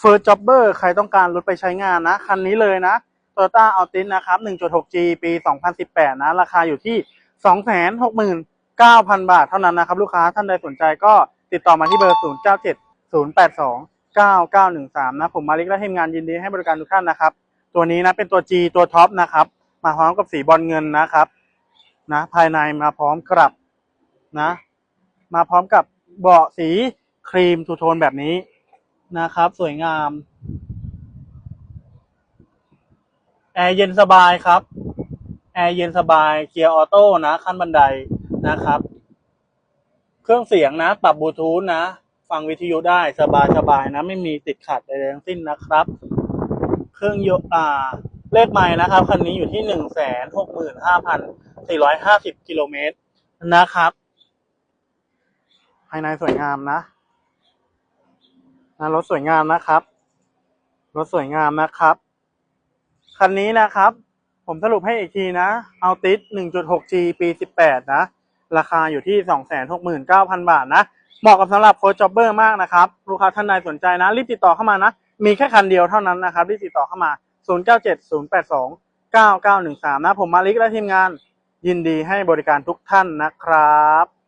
เฟิร์สจ็อบเบอร์ใครต้องการรถไปใช้งานนะ คันนี้เลยนะ Toyota Altis นะครับ 1.6G ปี 2018 นะ ราคาอยู่ที่ 269,000 บาทเท่านั้นนะครับ ลูกค้าท่านใดสนใจก็ติดต่อมาที่เบอร์ 097 082 9913 นะ ผมมาลิกและทีมงานยินดีให้บริการทุกท่านนะครับ ตัวนี้นะเป็นตัว G ตัวท็อปนะครับ มาพร้อมกับสีบอลเงินนะครับ นะ ภายในมาพร้อมกับนะ มาพร้อมกับเบาะสีครีมทูโทนแบบนี้ นะครับ สวยงาม แอร์เย็นสบายครับ แอร์เย็นสบาย เกียร์ออโต้นะ ขั้นบันไดนะครับ เครื่องเสียงนะ ปรับบลูทูธนะ ฟังวิทยุได้สบายสบายนะ ไม่มีติดขัดใดๆทั้งสิ้นนะครับ เครื่องยนต์อ่า เลขไม้นะครับ คันนี้อยู่ที่หนึ่งแสนหกหมื่นห้าพันสี่ร้อยห้าสิบกิโลเมตรนะครับ ภายในสวยงามนะ รถสวยงามนะครับ รถสวยงามนะครับ คันนี้นะครับ ผมสรุปให้อีกทีนะเอาติส 1.6G ปี 18 นะ ราคาอยู่ที่ 269,000 บาทนะ เหมาะกับสำหรับโค้ชจ็อบเบอร์มากนะครับ ลูกค้าท่านใดสนใจนะ รีบติดต่อเข้ามานะ มีแค่คันเดียวเท่านั้นนะครับ รีบติดต่อเข้ามา 0970829913 นะ ผมมาลิกและทีมงาน ยินดีให้บริการทุกท่านนะครับ